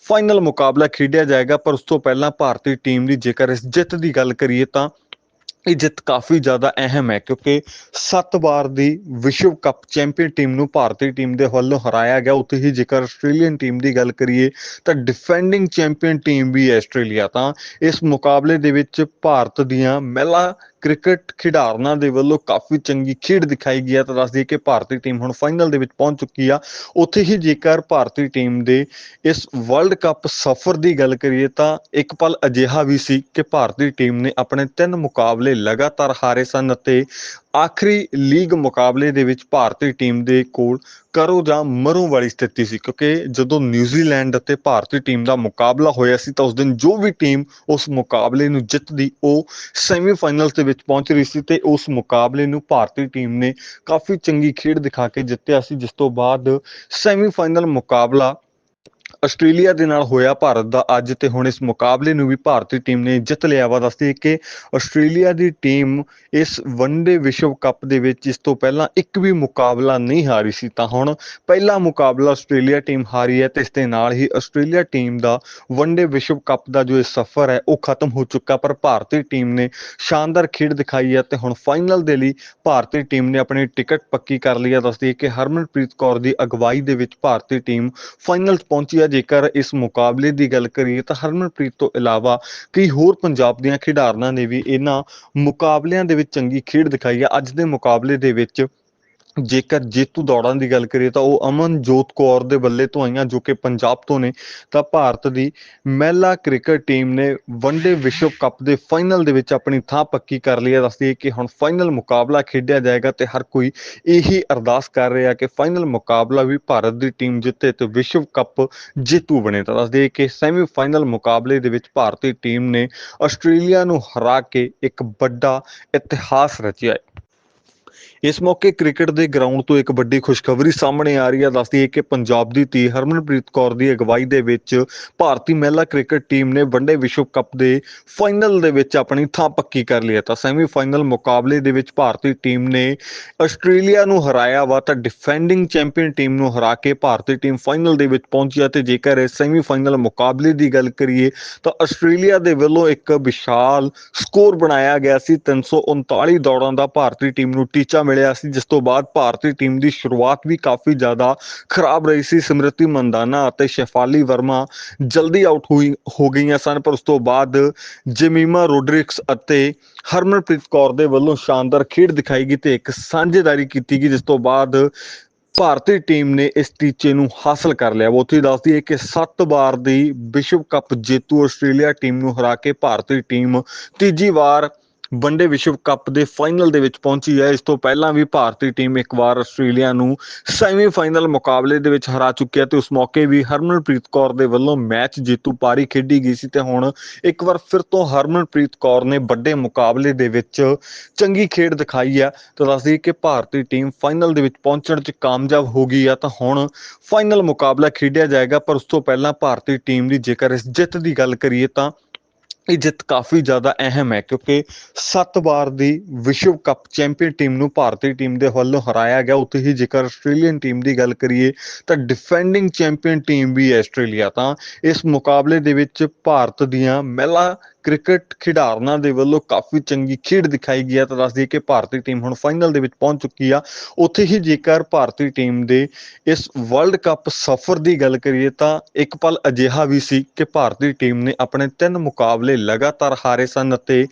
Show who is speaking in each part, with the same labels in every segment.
Speaker 1: Final ਮੁਕਾਬਲਾ ਖੇਡਿਆ ਜਾਏਗਾ, ਪਰ ਉਸ ਤੋਂ ਪਹਿਲਾਂ ਭਾਰਤੀ ਟੀਮ ਦੀ ਜੇਕਰ ਇਸ ਜਿੱਤ ਦੀ ਗੱਲ ਕਰੀਏ ਤਾਂ ਇਹ ਜਿੱਤ ਕਾਫੀ ਜ਼ਿਆਦਾ ਅਹਿਮ ਹੈ, ਕਿਉਂਕਿ 7 ਵਾਰ ਦੀ ਵਿਸ਼ਵ ਕੱਪ ਚੈਂਪੀਅਨ ਟੀਮ ਨੂੰ ਭਾਰਤੀ ਟੀਮ ਦੇ ਵੱਲੋਂ ਹਰਾਇਆ ਗਿਆ। ਉੱਥੇ ਹੀ ਜੇਕਰ ਆਸਟ੍ਰੇਲੀਅਨ ਟੀਮ ਦੀ ਗੱਲ ਕਰੀਏ, ਤਾਂ ਡਿਫੈਂਡਿੰਗ ਚੈਂਪੀਅਨ ਟੀਮ ਵੀ ਹੈ ਆਸਟ੍ਰੇਲੀਆ। ਤਾਂ ਇਸ ਮੁਕਾਬਲੇ ਦੇ ਵਿੱਚ ਭਾਰਤ ਦੀਆਂ ਮਹਿਲਾ ਕ੍ਰਿਕਟ ਖਿਡਾਰਨਾਂ ਦੇ ਵੱਲੋਂ ਕਾਫੀ ਚੰਗੀ ਖੇਡ ਦਿਖਾਈ ਗਈ ਹੈ। ਤਾਂ ਦੱਸ ਦਈਏ ਕਿ ਭਾਰਤੀ ਟੀਮ ਹੁਣ ਫਾਈਨਲ ਦੇ ਵਿੱਚ ਪਹੁੰਚ ਚੁੱਕੀ ਆ। ਉੱਥੇ ਹੀ ਜੇਕਰ ਭਾਰਤੀ ਟੀਮ ਦੇ ਇਸ ਵਰਲਡ ਕੱਪ ਸਫ਼ਰ ਦੀ ਗੱਲ ਕਰੀਏ, ਤਾਂ ਇੱਕ ਪਲ ਅਜਿਹਾ ਵੀ ਸੀ ਕਿ ਭਾਰਤੀ ਟੀਮ ਨੇ ਆਪਣੇ ਤਿੰਨ ਮੁਕਾਬਲੇ ਲਗਾਤਾਰ ਹਾਰੇ ਸਨ ਅਤੇ ਆਖਰੀ ਲੀਗ ਮੁਕਾਬਲੇ ਦੇ ਵਿੱਚ ਭਾਰਤੀ ਟੀਮ ਦੇ ਕੋਲ ਕਰੋ ਜਾਂ ਮਰੋ ਵਾਲੀ ਸਥਿਤੀ ਸੀ, ਕਿਉਂਕਿ ਜਦੋਂ ਨਿਊਜ਼ੀਲੈਂਡ ਅਤੇ ਭਾਰਤੀ ਟੀਮ ਦਾ ਮੁਕਾਬਲਾ ਹੋਇਆ ਸੀ ਤਾਂ ਉਸ ਦਿਨ ਜੋ ਵੀ ਟੀਮ ਉਸ ਮੁਕਾਬਲੇ ਨੂੰ ਜਿੱਤਦੀ, ਉਹ ਸੈਮੀਫਾਈਨਲਸ ਦੇ ਵਿੱਚ ਪਹੁੰਚ ਰਹੀ ਸੀ ਤੇ ਉਸ ਮੁਕਾਬਲੇ ਨੂੰ ਭਾਰਤੀ ਟੀਮ ਨੇ ਕਾਫੀ ਚੰਗੀ ਖੇਡ ਦਿਖਾ ਕੇ ਜਿੱਤਿਆ ਸੀ, ਜਿਸ ਤੋਂ ਬਾਅਦ ਸੈਮੀਫਾਈਨਲ ਮੁਕਾਬਲਾ ਆਸਟ੍ਰੇਲੀਆ ਦੇ ਨਾਲ ਹੋਇਆ ਭਾਰਤ ਦਾ ਅੱਜ ਤੇ ਹੁਣ ਇਸ ਮੁਕਾਬਲੇ ਨੂੰ ਵੀ ਭਾਰਤੀ ਟੀਮ ਨੇ ਜਿੱਤ ਲਿਆ ਵਾ। ਦੱਸਦੀ ਕਿ ਆਸਟ੍ਰੇਲੀਆ ਦੀ ਟੀਮ ਇਸ ਵਨਡੇ ਵਿਸ਼ਵ ਕੱਪ ਦੇ ਵਿੱਚ ਇਸ ਤੋਂ ਪਹਿਲਾਂ ਇੱਕ ਵੀ ਮੁਕਾਬਲਾ ਨਹੀਂ ਹਾਰੀ ਸੀ। ਤਾਂ ਹੁਣ ਪਹਿਲਾ ਮੁਕਾਬਲਾ ਆਸਟ੍ਰੇਲੀਆ ਟੀਮ ਹਾਰੀ ਹੈ ਤੇ ਇਸ ਦੇ ਨਾਲ ਹੀ ਆਸਟ੍ਰੇਲੀਆ ਟੀਮ ਦਾ ਵਨਡੇ ਵਿਸ਼ਵ ਕੱਪ ਦਾ ਜੋ ਇਹ ਸਫ਼ਰ ਹੈ ਉਹ ਖਤਮ ਹੋ ਚੁੱਕਾ। ਪਰ ਭਾਰਤੀ ਟੀਮ ਨੇ ਸ਼ਾਨਦਾਰ ਖੇਡ ਦਿਖਾਈ ਹੈ ਤੇ ਹੁਣ ਫਾਈਨਲ ਦੇ ਲਈ ਭਾਰਤੀ ਟੀਮ ਨੇ ਆਪਣੀ ਟਿਕਟ ਪੱਕੀ ਕਰ ਲਈ ਹੈ। ਦੱਸਦੀ ਕਿ ਹਰਮਨਪ੍ਰੀਤ ਕੌਰ ਦੀ ਅਗਵਾਈ ਦੇ ਵਿੱਚ ਭਾਰਤੀ ਟੀਮ ਫਾਈਨਲ 'ਚ ਪਹੁੰਚੀ ਹੈ। ਜੇਕਰ ਇਸ ਮੁਕਾਬਲੇ ਦੀ ਗੱਲ ਕਰੀਏ ਤਾਂ ਹਰਮਨਪ੍ਰੀਤ ਤੋਂ ਇਲਾਵਾ ਕਈ ਹੋਰ ਪੰਜਾਬ ਦੀਆਂ ਖਿਡਾਰਨਾਂ ਨੇ ਵੀ ਇਹਨਾਂ ਮੁਕਾਬਲਿਆਂ ਦੇ ਵਿੱਚ ਚੰਗੀ ਖੇਡ ਦਿਖਾਈ ਹੈ ਅੱਜ ਦੇ ਮੁਕਾਬਲੇ ਦੇ ਵਿੱਚ ਜੇਕਰ ਜੇਤੂ ਦੌੜਾਂ ਦੀ ਗੱਲ ਕਰੀਏ ਤਾਂ ਉਹ ਅਮਨਜੋਤ ਕੌਰ ਦੇ ਬੱਲੇ ਤੋਂ ਆਈਆਂ ਜੋ ਕਿ ਪੰਜਾਬ ਤੋਂ ਨੇ, ਤਾਂ ਭਾਰਤ ਦੀ ਮਹਿਲਾ ਕ੍ਰਿਕਟ ਟੀਮ ਨੇ ਵਨਡੇ ਵਿਸ਼ਵ ਕੱਪ ਦੇ ਫਾਈਨਲ ਦੇ ਵਿੱਚ ਆਪਣੀ ਥਾਂ ਪੱਕੀ ਕਰ ਲਈ ਹੈ। ਦੱਸਦੀ ਹੈ ਕਿ ਹੁਣ ਫਾਈਨਲ ਮੁਕਾਬਲਾ ਖੇਡਿਆ ਜਾਏਗਾ ਤੇ ਹਰ ਕੋਈ ਇਹੀ ਅਰਦਾਸ ਕਰ ਰਿਹਾ ਕਿ ਫਾਈਨਲ ਮੁਕਾਬਲਾ ਵੀ ਭਾਰਤ ਦੀ ਟੀਮ ਜਿੱਤੇ ਤੇ ਵਿਸ਼ਵ ਕੱਪ ਜੇਤੂ ਬਣੇ। ਤਾਂ ਦੱਸਦੇ ਕਿ ਸੈਮੀਫਾਈਨਲ ਮੁਕਾਬਲੇ ਦੇ ਵਿੱਚ ਭਾਰਤੀ ਟੀਮ ਨੇ ਆਸਟ੍ਰੇਲੀਆ ਨੂੰ ਹਰਾ ਕੇ ਇੱਕ ਵੱਡਾ ਇਤਿਹਾਸ ਰਚਿਆ ਹੈ। ਇਸ ਮੌਕੇ ਕ੍ਰਿਕਟ ਦੇ ਗਰਾਊਂਡ ਤੋਂ ਇੱਕ ਵੱਡੀ ਖੁਸ਼ਖਬਰੀ ਸਾਹਮਣੇ ਆ ਰਹੀ ਹੈ। ਦੱਸਦੀ ਹੈ ਕਿ ਪੰਜਾਬ ਦੀ ਧੀ ਹਰਮਨਪ੍ਰੀਤ ਕੌਰ ਦੀ ਅਗਵਾਈ ਦੇ ਵਿੱਚ ਭਾਰਤੀ ਮਹਿਲਾ ਕ੍ਰਿਕਟ ਟੀਮ ਨੇ ਵਨਡੇ ਵਿਸ਼ਵ ਕੱਪ ਦੇ ਫਾਈਨਲ ਦੇ ਵਿੱਚ ਆਪਣੀ ਥਾਂ ਪੱਕੀ ਕਰ ਲਈ ਹੈ। ਤਾਂ ਸੈਮੀਫਾਈਨਲ ਮੁਕਾਬਲੇ ਦੇ ਵਿੱਚ ਭਾਰਤੀ ਟੀਮ ਨੇ ਆਸਟ੍ਰੇਲੀਆ ਨੂੰ ਹਰਾਇਆ ਵਾ ਤਾਂ ਡਿਫੈਂਡਿੰਗ ਚੈਂਪੀਅਨ ਟੀਮ ਨੂੰ ਹਰਾ ਕੇ ਭਾਰਤੀ ਟੀਮ ਫਾਈਨਲ ਦੇ ਵਿੱਚ ਪਹੁੰਚੀ ਹੈ। ਤੇ ਜੇਕਰ ਇਸ ਸੈਮੀਫਾਈਨਲ ਮੁਕਾਬਲੇ ਦੀ ਗੱਲ ਕਰੀਏ ਤਾਂ ਆਸਟ੍ਰੇਲੀਆ ਦੇ ਵੱਲੋਂ ਇੱਕ ਵਿਸ਼ਾਲ ਸਕੋਰ ਬਣਾਇਆ ਗਿਆ ਸੀ। 339 ਦੌੜਾਂ ਦਾ ਭਾਰਤੀ ਟੀਮ ਨੂੰ ਟੀਚਾ ਮਿਲਿਆ ਸੀ, ਜਿਸ ਤੋਂ ਬਾਅਦ ਭਾਰਤੀ ਟੀਮ ਦੀ ਸ਼ੁਰੂਆਤ ਵੀ ਕਾਫੀ ਜ਼ਿਆਦਾ ਖਰਾਬ ਰਹੀ ਸੀ। ਸਮ੍ਰਿਤੀ ਮੰਦਾਨਾ ਅਤੇ ਸ਼ੈਫਾਲੀ ਵਰਮਾ ਜਲਦੀ ਆਊਟ ਹੋਈ, ਹੋ ਗਈਆਂ ਸਨ, ਪਰ ਉਸ ਤੋਂ ਬਾਅਦ ਜਮੀਮਾ ਰੋਡਰਿਕਸ ਅਤੇ ਹਰਮਨਪ੍ਰੀਤ ਕੌਰ ਦੇ ਵੱਲੋਂ ਸ਼ਾਨਦਾਰ ਖੇਡ ਦਿਖਾਈ ਗਈ ਤੇ ਇੱਕ ਸਾਂਝੇਦਾਰੀ ਕੀਤੀ ਗਈ, ਜਿਸ ਤੋਂ ਬਾਅਦ ਭਾਰਤੀ ਟੀਮ ਨੇ ਇਸ ਟੀਚੇ ਨੂੰ ਹਾਸਲ ਕਰ ਲਿਆ। ਉੱਥੇ ਦੱਸਦੀ ਹੈ ਕਿ 7 ਵਾਰ ਦੀ ਵਿਸ਼ਵ ਕੱਪ ਜੇਤੂ ਆਸਟ੍ਰੇਲੀਆ ਟੀਮ ਨੂੰ ਹਰਾ ਕੇ ਭਾਰਤੀ ਟੀਮ ਤੀਜੀ ਵਾਰ ਵਨਡੇ ਵਿਸ਼ਵ ਕੱਪ ਦੇ ਫਾਈਨਲ ਦੇ ਵਿੱਚ ਪਹੁੰਚੀ ਹੈ। ਇਸ ਤੋਂ ਪਹਿਲਾਂ ਵੀ ਭਾਰਤੀ ਟੀਮ ਇੱਕ ਵਾਰ ਆਸਟ੍ਰੇਲੀਆ ਨੂੰ ਸੈਮੀਫਾਈਨਲ ਮੁਕਾਬਲੇ ਦੇ ਵਿੱਚ ਹਰਾ ਚੁੱਕੀ ਹੈ ਤੇ ਉਸ ਮੌਕੇ ਵੀ ਹਰਮਨਪ੍ਰੀਤ ਕੌਰ ਦੇ ਵੱਲੋਂ ਮੈਚ ਜੇਤੂ ਪਾਰੀ ਖੇਡੀ ਗਈ ਸੀ ਤੇ ਹੁਣ ਇੱਕ ਵਾਰ ਫਿਰ ਤੋਂ ਹਰਮਨਪ੍ਰੀਤ ਕੌਰ ਨੇ ਵੱਡੇ ਮੁਕਾਬਲੇ ਦੇ ਵਿੱਚ ਚੰਗੀ ਖੇਡ ਦਿਖਾਈ ਹੈ। ਤਾਂ ਦੱਸਦੀ ਕਿ ਭਾਰਤੀ ਟੀਮ ਫਾਈਨਲ ਦੇ ਵਿੱਚ ਪਹੁੰਚਣ 'ਚ ਕਾਮਯਾਬ ਹੋ ਗਈ ਆ ਤਾਂ ਹੁਣ ਫਾਈਨਲ ਮੁਕਾਬਲਾ ਖੇਡਿਆ ਜਾਏਗਾ। ਪਰ ਉਸ ਤੋਂ ਪਹਿਲਾਂ ਭਾਰਤੀ ਟੀਮ ਦੀ ਜੇਕਰ ਇਸ ਜਿੱਤ ਦੀ ਗੱਲ ਕਰੀਏ ਤਾਂ ਇਹ ਜਿੱਤ ਕਾਫੀ ਜ਼ਿਆਦਾ ਅਹਿਮ ਹੈ ਕਿਉਂਕਿ 7 ਵਾਰ ਦੀ ਵਿਸ਼ਵ ਕੱਪ ਚੈਂਪੀਅਨ ਟੀਮ ਨੂੰ ਭਾਰਤੀ ਟੀਮ ਦੇ ਵੱਲੋਂ ਹਰਾਇਆ ਗਿਆ। ਉੱਥੇ ਹੀ ਜੇਕਰ ਆਸਟ੍ਰੇਲੀਅਨ ਟੀਮ ਦੀ ਗੱਲ ਕਰੀਏ ਤਾਂ ਡਿਫੈਂਡਿੰਗ ਚੈਂਪੀਅਨ ਟੀਮ ਵੀ ਹੈ ਆਸਟ੍ਰੇਲੀਆ ਤਾਂ। ਇਸ ਮੁਕਾਬਲੇ ਦੇ ਵਿੱਚ ਭਾਰਤ ਦੀਆਂ ਮਹਿਲਾ ਕ੍ਰਿਕਟ ਖਿਡਾਰਨਾਂ ਦੇ ਵੱਲੋਂ ਕਾਫੀ ਚੰਗੀ ਖੇਡ ਦਿਖਾਈ ਗਈ ਹੈ। ਤਾਂ ਦੱਸਦੀ ਕਿ ਭਾਰਤੀ ਟੀਮ ਹੁਣ ਫਾਈਨਲ ਦੇ ਵਿੱਚ ਪਹੁੰਚ ਚੁੱਕੀ ਆ। ਉੱਥੇ ਹੀ ਜੇਕਰ ਭਾਰਤੀ ਟੀਮ ਦੇ ਇਸ ਵਰਲਡ ਕੱਪ ਸਫ਼ਰ ਦੀ ਗੱਲ ਕਰੀਏ ਤਾਂ ਇੱਕ ਪਲ ਅਜਿਹਾ ਵੀ ਸੀ ਕਿ ਭਾਰਤੀ ਟੀਮ ਨੇ ਆਪਣੇ ਤਿੰਨ ਮੁਕਾਬਲੇ ਲਗਾਤਾਰ ਹਾਰੇ ਸਨ ਅਤੇ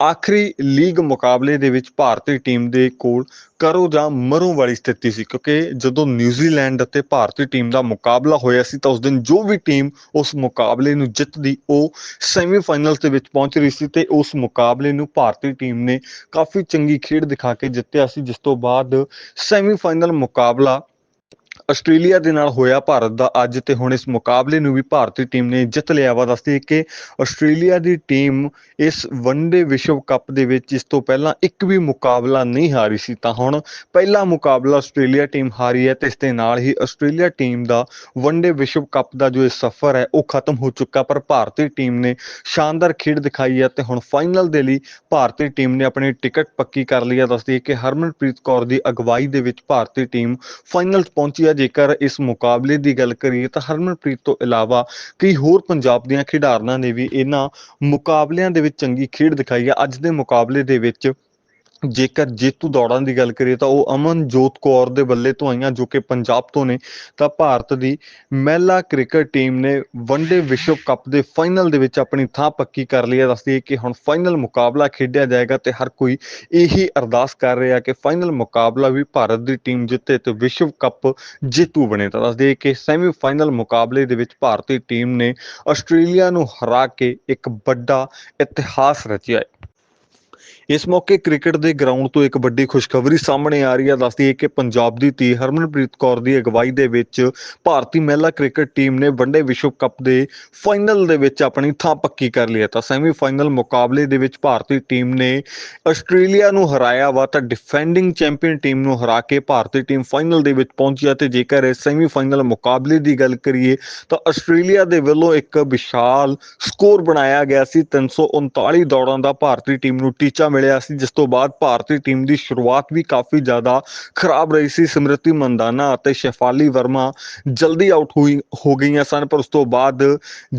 Speaker 1: ਆਖਰੀ ਲੀਗ ਮੁਕਾਬਲੇ ਦੇ ਵਿੱਚ ਭਾਰਤੀ ਟੀਮ ਦੇ ਕੋਲ ਕਰੋ ਜਾਂ ਮਰੋ ਵਾਲੀ ਸਥਿਤੀ ਸੀ, ਕਿਉਂਕਿ ਜਦੋਂ ਨਿਊਜ਼ੀਲੈਂਡ ਅਤੇ ਭਾਰਤੀ ਟੀਮ ਦਾ ਮੁਕਾਬਲਾ ਹੋਇਆ ਸੀ ਤਾਂ ਉਸ ਦਿਨ ਜੋ ਵੀ ਟੀਮ ਉਸ ਮੁਕਾਬਲੇ ਨੂੰ ਜਿੱਤਦੀ, ਉਹ ਸੈਮੀਫਾਈਨਲਸ ਦੇ ਵਿੱਚ ਪਹੁੰਚ ਰਹੀ ਸੀ ਤੇ ਉਸ ਮੁਕਾਬਲੇ ਨੂੰ ਭਾਰਤੀ ਟੀਮ ਨੇ ਕਾਫੀ ਚੰਗੀ ਖੇਡ ਦਿਖਾ ਕੇ ਜਿੱਤਿਆ ਸੀ, ਜਿਸ ਤੋਂ ਬਾਅਦ ਸੈਮੀਫਾਈਨਲ ਮੁਕਾਬਲਾ ਆਸਟ੍ਰੇਲੀਆ ਦੇ ਨਾਲ ਹੋਇਆ ਭਾਰਤ ਦਾ ਅੱਜ ਤੇ ਹੁਣ ਇਸ ਮੁਕਾਬਲੇ ਨੂੰ ਵੀ ਭਾਰਤੀ ਟੀਮ ਨੇ ਜਿੱਤ ਲਿਆ ਵਾ। ਦੱਸਦੀ ਕਿ ਆਸਟ੍ਰੇਲੀਆ ਦੀ ਟੀਮ ਇਸ ਵਨਡੇ ਵਿਸ਼ਵ ਕੱਪ ਦੇ ਵਿੱਚ ਇਸ ਤੋਂ ਪਹਿਲਾਂ ਇੱਕ ਵੀ ਮੁਕਾਬਲਾ ਨਹੀਂ ਹਾਰੀ ਸੀ, ਤਾਂ ਹੁਣ ਪਹਿਲਾ ਮੁਕਾਬਲਾ ਆਸਟ੍ਰੇਲੀਆ ਟੀਮ ਹਾਰੀ ਹੈ ਤੇ ਇਸ ਦੇ ਨਾਲ ਹੀ ਆਸਟ੍ਰੇਲੀਆ ਟੀਮ ਦਾ ਵਨਡੇ ਵਿਸ਼ਵ ਕੱਪ ਦਾ ਜੋ ਇਹ ਸਫ਼ਰ ਹੈ, ਉਹ ਖਤਮ ਹੋ ਚੁੱਕਾ। ਪਰ ਭਾਰਤੀ ਟੀਮ ਨੇ ਸ਼ਾਨਦਾਰ ਖੇਡ ਦਿਖਾਈ ਹੈ ਤੇ ਹੁਣ ਫਾਈਨਲ ਦੇ ਲਈ ਭਾਰਤੀ ਟੀਮ ਨੇ ਆਪਣੀ ਟਿਕਟ ਪੱਕੀ ਕਰ ਲਈ ਹੈ। ਦੱਸਦੀ ਹੈ ਕਿ ਹਰਮਨਪ੍ਰੀਤ ਕੌਰ ਦੀ ਅਗਵਾਈ ਦੇ ਵਿੱਚ ਭਾਰਤੀ ਟੀਮ ਫਾਈਨਲ 'ਚ ਪਹੁੰਚੀ ਪਹੁੰਚੀ ਹੈ ਜੇਕਰ ਇਸ ਮੁਕਾਬਲੇ ਦੀ ਗੱਲ ਕਰੀਏ ਤਾਂ ਹਰਮਨਪ੍ਰੀਤ ਤੋਂ ਇਲਾਵਾ ਕਈ ਹੋਰ ਪੰਜਾਬ ਦੀਆਂ ਖਿਡਾਰਨਾਂ ਨੇ ਵੀ ਇਹਨਾਂ ਮੁਕਾਬਲਿਆਂ ਦੇ ਵਿੱਚ ਚੰਗੀ ਖੇਡ ਦਿਖਾਈ ਹੈ ਅੱਜ ਦੇ ਮੁਕਾਬਲੇ ਦੇ ਵਿੱਚ ਜੇਕਰ ਜੇਤੂ ਦੌੜਾਂ ਦੀ ਗੱਲ ਕਰੀਏ ਤਾਂ ਉਹ ਅਮਨਜੋਤ ਕੌਰ ਦੇ ਬੱਲੇ ਤੋਂ ਆਈਆਂ ਜੋ ਕਿ ਪੰਜਾਬ ਤੋਂ ਨੇ, ਤਾਂ ਭਾਰਤ ਦੀ ਮਹਿਲਾ ਕ੍ਰਿਕਟ ਟੀਮ ਨੇ ਵਨਡੇ ਵਿਸ਼ਵ ਕੱਪ ਦੇ ਫਾਈਨਲ ਦੇ ਵਿੱਚ ਆਪਣੀ ਥਾਂ ਪੱਕੀ ਕਰ ਲਈ ਹੈ। ਦੱਸਦੀ ਹੈ ਕਿ ਹੁਣ ਫਾਈਨਲ ਮੁਕਾਬਲਾ ਖੇਡਿਆ ਜਾਏਗਾ ਤੇ ਹਰ ਕੋਈ ਇਹੀ ਅਰਦਾਸ ਕਰ ਰਿਹਾ ਕਿ ਫਾਈਨਲ ਮੁਕਾਬਲਾ ਵੀ ਭਾਰਤ ਦੀ ਟੀਮ ਜਿੱਤੇ ਤੇ ਵਿਸ਼ਵ ਕੱਪ ਜੇਤੂ ਬਣੇ। ਤਾਂ ਦੱਸਦੇ ਕਿ ਸੈਮੀ ਫਾਈਨਲ ਮੁਕਾਬਲੇ ਦੇ ਵਿੱਚ ਭਾਰਤੀ ਟੀਮ ਨੇ ਆਸਟ੍ਰੇਲੀਆ ਨੂੰ ਹਰਾ ਕੇ ਇੱਕ ਵੱਡਾ ਇਤਿਹਾਸ ਰਚਿਆ ਹੈ। ਇਸ ਮੌਕੇ ਕ੍ਰਿਕਟ ਦੇ ਗਰਾਊਂਡ ਤੋਂ ਇੱਕ ਵੱਡੀ ਖੁਸ਼ਖਬਰੀ ਸਾਹਮਣੇ ਆ ਰਹੀ ਹੈ। ਦੱਸਦੀ ਹੈ ਕਿ ਪੰਜਾਬ ਦੀ ਧੀ ਹਰਮਨਪ੍ਰੀਤ ਕੌਰ ਦੀ ਅਗਵਾਈ ਦੇ ਵਿੱਚ ਭਾਰਤੀ ਮਹਿਲਾ ਕ੍ਰਿਕਟ ਟੀਮ ਨੇ ਵਨਡੇ ਵਿਸ਼ਵ ਕੱਪ ਦੇ ਫਾਈਨਲ ਦੇ ਵਿੱਚ ਆਪਣੀ ਥਾਂ ਪੱਕੀ ਕਰ ਲਈ ਹੈ। ਤਾਂ ਸੈਮੀ ਫਾਈਨਲ ਮੁਕਾਬਲੇ ਦੇ ਵਿੱਚ ਭਾਰਤੀ ਟੀਮ ਨੇ ਆਸਟ੍ਰੇਲੀਆ ਨੂੰ ਹਰਾਇਆ ਵਾ ਤਾਂ ਡਿਫੈਂਡਿੰਗ ਚੈਂਪੀਅਨ ਟੀਮ ਨੂੰ ਹਰਾ ਕੇ ਭਾਰਤੀ ਟੀਮ ਫਾਈਨਲ ਦੇ ਵਿੱਚ ਪਹੁੰਚੀ ਹੈ ਤੇ ਜੇਕਰ ਇਸ ਸੈਮੀ ਫਾਈਨਲ ਮੁਕਾਬਲੇ ਦੀ ਗੱਲ ਕਰੀਏ ਤਾਂ ਆਸਟ੍ਰੇਲੀਆ ਦੇ ਵੱਲੋਂ ਇੱਕ ਵਿਸ਼ਾਲ ਸਕੋਰ ਬਣਾਇਆ ਗਿਆ ਸੀ। 339 ਦੌੜਾਂ ਦਾ ਭਾਰਤੀ ਟੀਮ ਨੂੰ ਟੀਚਾ ਮਿਲਿਆ ਸੀ, ਜਿਸ ਤੋਂ ਬਾਅਦ ਭਾਰਤੀ ਟੀਮ ਦੀ ਸ਼ੁਰੂਆਤ ਵੀ ਕਾਫੀ ਜ਼ਿਆਦਾ ਖਰਾਬ ਰਹੀ ਸੀ। ਸਿਮਰਤੀ ਮੰਦਾਨਾ ਅਤੇ ਸ਼ੈਫਾਲੀ ਵਰਮਾ ਜਲਦੀ ਆਊਟ ਹੋਈ, ਹੋ ਗਈਆਂ ਸਨ, ਪਰ ਉਸ ਤੋਂ ਬਾਅਦ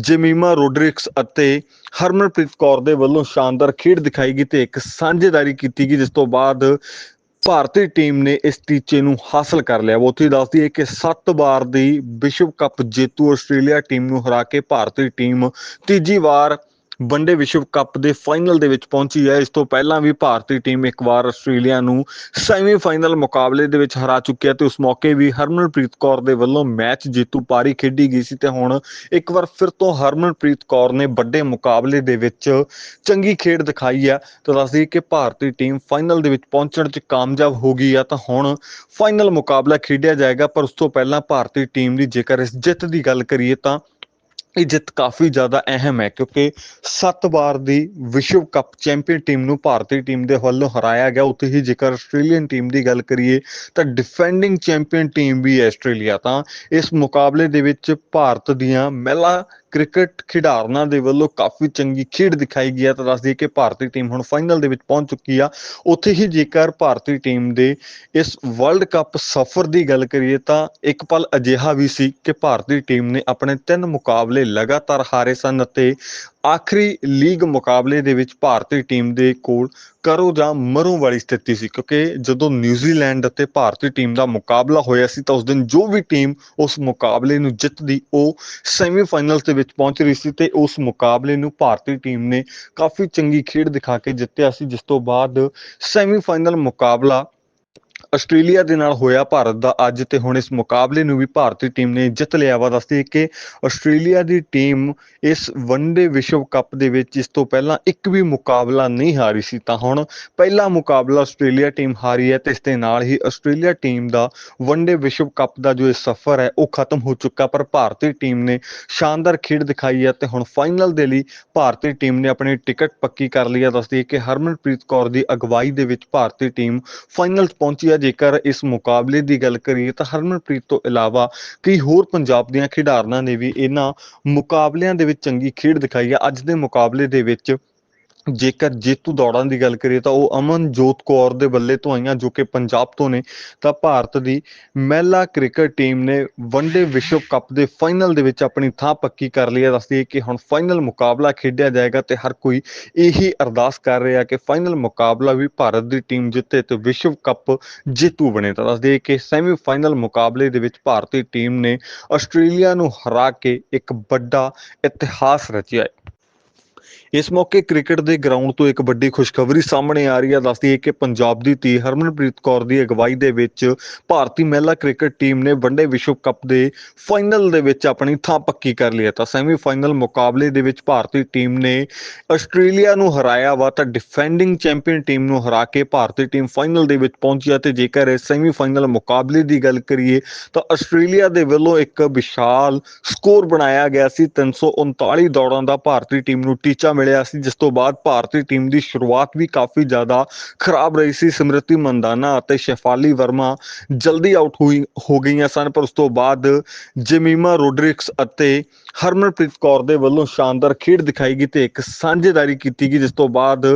Speaker 1: ਜਮੀਮਾ ਰੋਡਰਿਕਸ ਅਤੇ ਹਰਮਨਪ੍ਰੀਤ ਕੌਰ ਦੇ ਵੱਲੋਂ ਸ਼ਾਨਦਾਰ ਖੇਡ ਦਿਖਾਈ ਗਈ ਤੇ ਇੱਕ ਸਾਂਝੇਦਾਰੀ ਕੀਤੀ ਗਈ, ਜਿਸ ਤੋਂ ਬਾਅਦ ਭਾਰਤੀ ਟੀਮ ਨੇ ਇਸ ਟੀਚੇ ਨੂੰ ਹਾਸਲ ਕਰ ਲਿਆ। ਉਹ ਉੱਥੇ ਦੱਸਦੀ ਹੈ ਕਿ 7 ਵਾਰ ਦੀ ਵਿਸ਼ਵ ਕੱਪ ਜੇਤੂ ਆਸਟ੍ਰੇਲੀਆ ਟੀਮ ਨੂੰ ਹਰਾ ਕੇ ਭਾਰਤੀ ਟੀਮ ਤੀਜੀ ਵਾਰ ਵਨਡੇ ਵਿਸ਼ਵ ਕੱਪ ਦੇ ਫਾਈਨਲ ਦੇ ਵਿੱਚ ਪਹੁੰਚੀ ਹੈ। ਇਸ ਤੋਂ ਪਹਿਲਾਂ ਵੀ ਭਾਰਤੀ ਟੀਮ ਇੱਕ ਵਾਰ ਆਸਟ੍ਰੇਲੀਆ ਨੂੰ ਸੈਮੀਫਾਈਨਲ ਮੁਕਾਬਲੇ ਦੇ ਵਿੱਚ ਹਰਾ ਚੁੱਕੀ ਹੈ ਤੇ ਉਸ ਮੌਕੇ ਵੀ ਹਰਮਨਪ੍ਰੀਤ ਕੌਰ ਦੇ ਵੱਲੋਂ ਮੈਚ ਜੇਤੂ ਪਾਰੀ ਖੇਡੀ ਗਈ ਸੀ ਤੇ ਹੁਣ ਇੱਕ ਵਾਰ ਫਿਰ ਤੋਂ ਹਰਮਨਪ੍ਰੀਤ ਕੌਰ ਨੇ ਵੱਡੇ ਮੁਕਾਬਲੇ ਦੇ ਵਿੱਚ ਚੰਗੀ ਖੇਡ ਦਿਖਾਈ ਹੈ। ਤਾਂ ਦੱਸਦੀ ਕਿ ਭਾਰਤੀ ਟੀਮ ਫਾਈਨਲ ਦੇ ਵਿੱਚ ਪਹੁੰਚਣ 'ਚ ਕਾਮਯਾਬ ਹੋ ਗਈ ਆ ਤਾਂ ਹੁਣ ਫਾਈਨਲ ਮੁਕਾਬਲਾ ਖੇਡਿਆ ਜਾਏਗਾ। ਪਰ ਉਸ ਤੋਂ ਪਹਿਲਾਂ ਭਾਰਤੀ ਟੀਮ ਦੀ ਜੇਕਰ ਇਸ ਜਿੱਤ ਦੀ ਗੱਲ ਕਰੀਏ ਤਾਂ ਇਹ ਜਿੱਤ ਕਾਫੀ ਜ਼ਿਆਦਾ ਅਹਿਮ ਹੈ, ਕਿਉਂਕਿ 7 ਵਾਰ ਦੀ ਵਿਸ਼ਵ ਕੱਪ ਚੈਂਪੀਅਨ ਟੀਮ ਨੂੰ ਭਾਰਤੀ ਟੀਮ ਦੇ ਵੱਲੋਂ ਹਰਾਇਆ ਗਿਆ। ਉੱਥੇ ਹੀ ਜੇਕਰ ਆਸਟ੍ਰੇਲੀਅਨ ਟੀਮ ਦੀ ਗੱਲ ਕਰੀਏ, ਤਾਂ ਡਿਫੈਂਡਿੰਗ ਚੈਂਪੀਅਨ ਟੀਮ ਵੀ ਹੈ ਆਸਟ੍ਰੇਲੀਆ। ਤਾਂ ਇਸ ਮੁਕਾਬਲੇ ਦੇ ਵਿੱਚ ਭਾਰਤ ਦੀਆਂ ਮਹਿਲਾ ਕ੍ਰਿਕਟ ਖਿਡਾਰਨਾਂ ਦੇ ਵੱਲੋਂ ਕਾਫੀ ਚੰਗੀ ਖੇਡ ਦਿਖਾਈ ਗਈ ਹੈ। ਤਾਂ ਦੱਸ ਦਈਏ ਕਿ ਭਾਰਤੀ ਟੀਮ ਹੁਣ ਫਾਈਨਲ ਦੇ ਵਿੱਚ ਪਹੁੰਚ ਚੁੱਕੀ ਆ। ਉੱਥੇ ਹੀ ਜੇਕਰ ਭਾਰਤੀ ਟੀਮ ਦੇ ਇਸ ਵਰਲਡ ਕੱਪ ਸਫ਼ਰ ਦੀ ਗੱਲ ਕਰੀਏ ਤਾਂ ਇੱਕ ਪਲ ਅਜਿਹਾ ਵੀ ਸੀ ਕਿ ਭਾਰਤੀ ਟੀਮ ਨੇ ਆਪਣੇ ਤਿੰਨ ਮੁਕਾਬਲੇ ਲਗਾਤਾਰ ਹਾਰੇ ਸਨ ਅਤੇ ਆਖਰੀ ਲੀਗ ਮੁਕਾਬਲੇ ਦੇ ਵਿੱਚ ਭਾਰਤੀ ਟੀਮ ਦੇ ਕੋਲ ਕਰੋ ਜਾਂ ਮਰੋ ਵਾਲੀ ਸਥਿਤੀ ਸੀ, ਕਿਉਂਕਿ ਜਦੋਂ ਨਿਊਜ਼ੀਲੈਂਡ ਅਤੇ ਭਾਰਤੀ ਟੀਮ ਦਾ ਮੁਕਾਬਲਾ ਹੋਇਆ ਸੀ, ਤਾਂ ਉਸ ਦਿਨ ਜੋ ਵੀ ਟੀਮ ਉਸ ਮੁਕਾਬਲੇ ਨੂੰ ਜਿੱਤਦੀ, ਉਹ ਸੈਮੀਫਾਈਨਲ ਦੇ ਵਿੱਚ ਪਹੁੰਚ ਰਹੀ ਸੀ ਤੇ ਉਸ ਮੁਕਾਬਲੇ ਨੂੰ ਭਾਰਤੀ ਟੀਮ ਨੇ ਕਾਫੀ ਚੰਗੀ ਖੇਡ ਦਿਖਾ ਕੇ ਜਿੱਤਿਆ ਸੀ, ਜਿਸ ਤੋਂ ਬਾਅਦ ਸੈਮੀਫਾਈਨਲ ਮੁਕਾਬਲਾ ਆਸਟ੍ਰੇਲੀਆ ਦੇ ਨਾਲ ਹੋਇਆ ਭਾਰਤ ਦਾ ਅੱਜ ਤੇ ਹੁਣ ਇਸ ਮੁਕਾਬਲੇ ਨੂੰ ਵੀ ਭਾਰਤੀ ਟੀਮ ਨੇ ਜਿੱਤ ਲਿਆ ਵਾ। ਦੱਸਦੀ ਕਿ ਆਸਟ੍ਰੇਲੀਆ ਦੀ ਟੀਮ ਇਸ ਵਨਡੇ ਵਿਸ਼ਵ ਕੱਪ ਦੇ ਵਿੱਚ ਇਸ ਤੋਂ ਪਹਿਲਾਂ ਇੱਕ ਵੀ ਮੁਕਾਬਲਾ ਨਹੀਂ ਹਾਰੀ ਸੀ, ਤਾਂ ਹੁਣ ਪਹਿਲਾ ਮੁਕਾਬਲਾ ਆਸਟ੍ਰੇਲੀਆ ਟੀਮ ਹਾਰੀ ਹੈ ਤੇ ਇਸ ਦੇ ਨਾਲ ਹੀ ਆਸਟ੍ਰੇਲੀਆ ਟੀਮ ਦਾ ਵਨਡੇ ਵਿਸ਼ਵ ਕੱਪ ਦਾ ਜੋ ਇਹ ਸਫ਼ਰ ਹੈ, ਉਹ ਖਤਮ ਹੋ ਚੁੱਕਾ, ਪਰ ਭਾਰਤੀ ਟੀਮ ਨੇ ਸ਼ਾਨਦਾਰ ਖੇਡ ਦਿਖਾਈ ਹੈ ਤੇ ਹੁਣ ਫਾਈਨਲ ਦੇ ਲਈ ਭਾਰਤੀ ਟੀਮ ਨੇ ਆਪਣੀ ਟਿਕਟ ਪੱਕੀ ਕਰ ਲਈ ਹੈ। ਦੱਸਦੀ ਕਿ ਹਰਮਨਪ੍ਰੀਤ ਕੌਰ ਦੀ ਅਗਵਾਈ ਦੇ ਵਿੱਚ ਭਾਰਤੀ ਟੀਮ ਫਾਈਨਲ 'ਚ ਪਹੁੰਚੀ ਹੈ ਜੇਕਰ ਇਸ ਮੁਕਾਬਲੇ ਦੀ ਗੱਲ ਕਰੀਏ ਤਾਂ ਹਰਮਨਪ੍ਰੀਤ ਤੋਂ ਇਲਾਵਾ ਕਈ ਹੋਰ ਪੰਜਾਬ ਦੀਆਂ ਖਿਡਾਰਨਾਂ ਨੇ ਵੀ ਇਹਨਾਂ ਮੁਕਾਬਲਿਆਂ ਦੇ ਵਿੱਚ ਚੰਗੀ ਖੇਡ ਦਿਖਾਈ ਹੈ ਅੱਜ ਦੇ ਮੁਕਾਬਲੇ ਦੇ ਵਿੱਚ ਜੇਕਰ ਜੇਤੂ ਦੌੜਾਂ ਦੀ ਗੱਲ ਕਰੀਏ ਤਾਂ ਉਹ ਅਮਨਜੋਤ ਕੌਰ ਦੇ ਬੱਲੇ ਤੋਂ ਆਈਆਂ ਜੋ ਕਿ ਪੰਜਾਬ ਤੋਂ ਨੇ, ਤਾਂ ਭਾਰਤ ਦੀ ਮਹਿਲਾ ਕ੍ਰਿਕਟ ਟੀਮ ਨੇ ਵਨਡੇ ਵਿਸ਼ਵ ਕੱਪ ਦੇ ਫਾਈਨਲ ਦੇ ਵਿੱਚ ਆਪਣੀ ਥਾਂ ਪੱਕੀ ਕਰ ਲਈ ਹੈ। ਦੱਸਦੀ ਹੈ ਕਿ ਹੁਣ ਫਾਈਨਲ ਮੁਕਾਬਲਾ ਖੇਡਿਆ ਜਾਏਗਾ ਤੇ ਹਰ ਕੋਈ ਇਹੀ ਅਰਦਾਸ ਕਰ ਰਿਹਾ ਕਿ ਫਾਈਨਲ ਮੁਕਾਬਲਾ ਵੀ ਭਾਰਤ ਦੀ ਟੀਮ ਜਿੱਤੇ ਤੇ ਵਿਸ਼ਵ ਕੱਪ ਜੇਤੂ ਬਣੇ। ਤਾਂ ਦੱਸਦੇ ਕਿ ਸੈਮੀ ਫਾਈਨਲ ਮੁਕਾਬਲੇ ਦੇ ਵਿੱਚ ਭਾਰਤੀ ਟੀਮ ਨੇ ਆਸਟ੍ਰੇਲੀਆ ਨੂੰ ਹਰਾ ਕੇ ਇੱਕ ਵੱਡਾ ਇਤਿਹਾਸ ਰਚਿਆ ਹੈ। ਇਸ ਮੌਕੇ ਕ੍ਰਿਕਟ ਦੇ ਗਰਾਊਂਡ ਤੋਂ ਇੱਕ ਵੱਡੀ ਖੁਸ਼ਖਬਰੀ ਸਾਹਮਣੇ ਆ ਰਹੀ ਹੈ। ਦੱਸਦੀ ਹੈ ਕਿ ਪੰਜਾਬ ਦੀ ਧੀ ਹਰਮਨਪ੍ਰੀਤ ਕੌਰ ਦੀ ਅਗਵਾਈ ਦੇ ਵਿੱਚ ਭਾਰਤੀ ਮਹਿਲਾ ਕ੍ਰਿਕਟ ਟੀਮ ਨੇ ਵਨਡੇ ਵਿਸ਼ਵ ਕੱਪ ਦੇ ਫਾਈਨਲ ਦੇ ਵਿੱਚ ਆਪਣੀ ਥਾਂ ਪੱਕੀ ਕਰ ਲਈ ਹੈ। ਤਾਂ ਸੈਮੀਫਾਈਨਲ ਮੁਕਾਬਲੇ ਦੇ ਵਿੱਚ ਭਾਰਤੀ ਟੀਮ ਨੇ ਆਸਟ੍ਰੇਲੀਆ ਨੂੰ ਹਰਾਇਆ ਵਾ ਤਾਂ ਡਿਫੈਂਡਿੰਗ ਚੈਂਪੀਅਨ ਟੀਮ ਨੂੰ ਹਰਾ ਕੇ ਭਾਰਤੀ ਟੀਮ ਫਾਈਨਲ ਦੇ ਵਿੱਚ ਪਹੁੰਚੀ ਹੈ ਤੇ ਜੇਕਰ ਇਸ ਸੈਮੀਫਾਈਨਲ ਮੁਕਾਬਲੇ ਦੀ ਗੱਲ ਕਰੀਏ ਤਾਂ ਆਸਟ੍ਰੇਲੀਆ ਦੇ ਵੱਲੋਂ ਇੱਕ ਵਿਸ਼ਾਲ ਸਕੋਰ ਬਣਾਇਆ ਗਿਆ ਸੀ। 339 ਦੌੜਾਂ ਦਾ ਭਾਰਤੀ ਟੀਮ ਨੂੰ ਟੀਚਾ ਮਿਲਿਆ ਸੀ, ਜਿਸ ਤੋਂ ਬਾਅਦ ਭਾਰਤੀ ਟੀਮ ਦੀ ਸ਼ੁਰੂਆਤ ਵੀ ਕਾਫੀ ਜ਼ਿਆਦਾ ਖਰਾਬ ਰਹੀ ਸੀ, ਸਿਮਰਤੀ ਮੰਦਾਨਾ ਅਤੇ ਸ਼ੈਫਾਲੀ ਵਰਮਾ ਜਲਦੀ ਆਊਟ ਹੋਈ, ਹੋ ਗਈਆਂ ਸਨ, ਪਰ ਉਸ ਤੋਂ ਬਾਅਦ ਜਮੀਮਾ ਰੋਡਰਿਕਸ ਅਤੇ ਹਰਮਨਪ੍ਰੀਤ ਕੌਰ ਦੇ ਵੱਲੋਂ ਸ਼ਾਨਦਾਰ ਖੇਡ ਦਿਖਾਈ ਗਈ ਤੇ ਇੱਕ ਸਾਂਝੇਦਾਰੀ ਕੀਤੀ ਗਈ, ਜਿਸ ਤੋਂ ਬਾਅਦ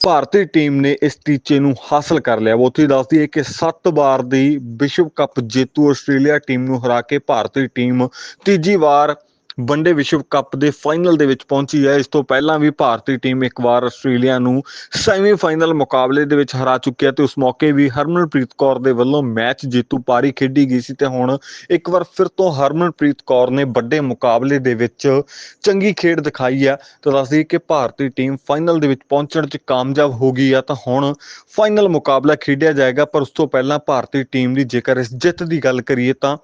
Speaker 1: ਭਾਰਤੀ ਟੀਮ ਨੇ ਇਸ ਟੀਚੇ ਨੂੰ ਹਾਸਲ ਕਰ ਲਿਆ। ਉੱਥੇ ਦੱਸਦੀ ਹੈ ਕਿ 7 ਵਾਰ ਦੀ ਵਿਸ਼ਵ ਕੱਪ ਜੇਤੂ ਆਸਟ੍ਰੇਲੀਆ ਟੀਮ ਨੂੰ ਹਰਾ ਕੇ ਭਾਰਤੀ ਟੀਮ ਤੀਜੀ ਵਾਰ ਵਨਡੇ ਵਿਸ਼ਵ ਕੱਪ ਦੇ ਫਾਈਨਲ ਦੇ ਵਿੱਚ ਪਹੁੰਚੀ ਹੈ। ਇਸ ਤੋਂ ਪਹਿਲਾਂ ਵੀ ਭਾਰਤੀ ਟੀਮ ਇੱਕ ਵਾਰ ਆਸਟ੍ਰੇਲੀਆ ਨੂੰ ਸੈਮੀਫਾਈਨਲ ਮੁਕਾਬਲੇ ਦੇ ਵਿੱਚ ਹਰਾ ਚੁੱਕੀ ਹੈ ਤੇ ਉਸ ਮੌਕੇ ਵੀ ਹਰਮਨਪ੍ਰੀਤ ਕੌਰ ਦੇ ਵੱਲੋਂ ਮੈਚ ਜੇਤੂ ਪਾਰੀ ਖੇਡੀ ਗਈ ਸੀ ਤੇ ਹੁਣ ਇੱਕ ਵਾਰ ਫਿਰ ਤੋਂ ਹਰਮਨਪ੍ਰੀਤ ਕੌਰ ਨੇ ਵੱਡੇ ਮੁਕਾਬਲੇ ਦੇ ਵਿੱਚ ਚੰਗੀ ਖੇਡ ਦਿਖਾਈ ਹੈ। ਤਾਂ ਦੱਸਦੀ ਕਿ ਭਾਰਤੀ ਟੀਮ ਫਾਈਨਲ ਦੇ ਵਿੱਚ ਪਹੁੰਚਣ 'ਚ ਕਾਮਯਾਬ ਹੋ ਗਈ ਆ ਤਾਂ ਹੁਣ ਫਾਈਨਲ ਮੁਕਾਬਲਾ ਖੇਡਿਆ ਜਾਏਗਾ। ਪਰ ਉਸ ਤੋਂ ਪਹਿਲਾਂ ਭਾਰਤੀ ਟੀਮ ਦੀ ਜੇਕਰ ਇਸ ਜਿੱਤ ਦੀ ਗੱਲ ਕਰੀਏ ਤਾਂ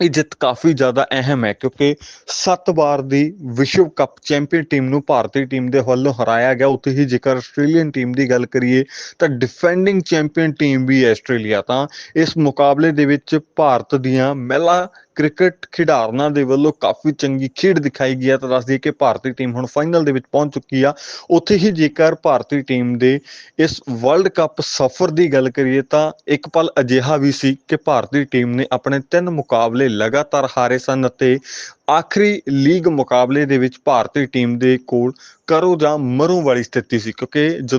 Speaker 1: ਇਹ ਜਿੱਤ ਕਾਫੀ ਜ਼ਿਆਦਾ ਅਹਿਮ ਹੈ ਕਿਉਂਕਿ 7 ਵਾਰ ਦੀ ਵਿਸ਼ਵ ਕੱਪ ਚੈਂਪੀਅਨ ਟੀਮ ਨੂੰ ਭਾਰਤੀ ਟੀਮ ਦੇ ਵੱਲੋਂ ਹਰਾਇਆ ਗਿਆ। ਉੱਥੇ ਹੀ ਜੇਕਰ ਆਸਟ੍ਰੇਲੀਅਨ ਟੀਮ ਦੀ ਗੱਲ ਕਰੀਏ ਤਾਂ ਡਿਫੈਂਡਿੰਗ ਚੈਂਪੀਅਨ ਟੀਮ ਵੀ ਹੈ ਆਸਟ੍ਰੇਲੀਆ ਤਾਂ। ਇਸ ਮੁਕਾਬਲੇ ਦੇ ਵਿੱਚ ਭਾਰਤ ਦੀਆਂ ਮਹਿਲਾ ਕ੍ਰਿਕਟ ਖਿਡਾਰਨਾਂ ਦੇ ਵੱਲੋਂ ਕਾਫੀ ਚੰਗੀ ਖੇਡ ਦਿਖਾਈ ਗਈ ਹੈ। ਤਾਂ ਦੱਸ ਦਈਏ ਕਿ ਭਾਰਤੀ ਟੀਮ ਹੁਣ ਫਾਈਨਲ ਦੇ ਵਿੱਚ ਪਹੁੰਚ ਚੁੱਕੀ ਆ। ਉੱਥੇ ਹੀ ਜੇਕਰ ਭਾਰਤੀ ਟੀਮ ਦੇ ਇਸ ਵਰਲਡ ਕੱਪ ਸਫ਼ਰ ਦੀ ਗੱਲ ਕਰੀਏ ਤਾਂ ਇੱਕ ਪਲ ਅਜਿਹਾ ਵੀ ਸੀ ਕਿ ਭਾਰਤੀ ਟੀਮ ਨੇ ਆਪਣੇ ਤਿੰਨ ਮੁਕਾਬਲੇ ਲਗਾਤਾਰ ਹਾਰੇ ਸਨ ਅਤੇ ਆਖਰੀ ਲੀਗ ਮੁਕਾਬਲੇ ਦੇ ਵਿੱਚ ਭਾਰਤੀ ਟੀਮ ਦੇ ਕੋਲ ਕਰੋ ਜਾਂ ਮਰੋ ਵਾਲੀ ਸਥਿਤੀ ਸੀ। ਕਿਉਂਕਿ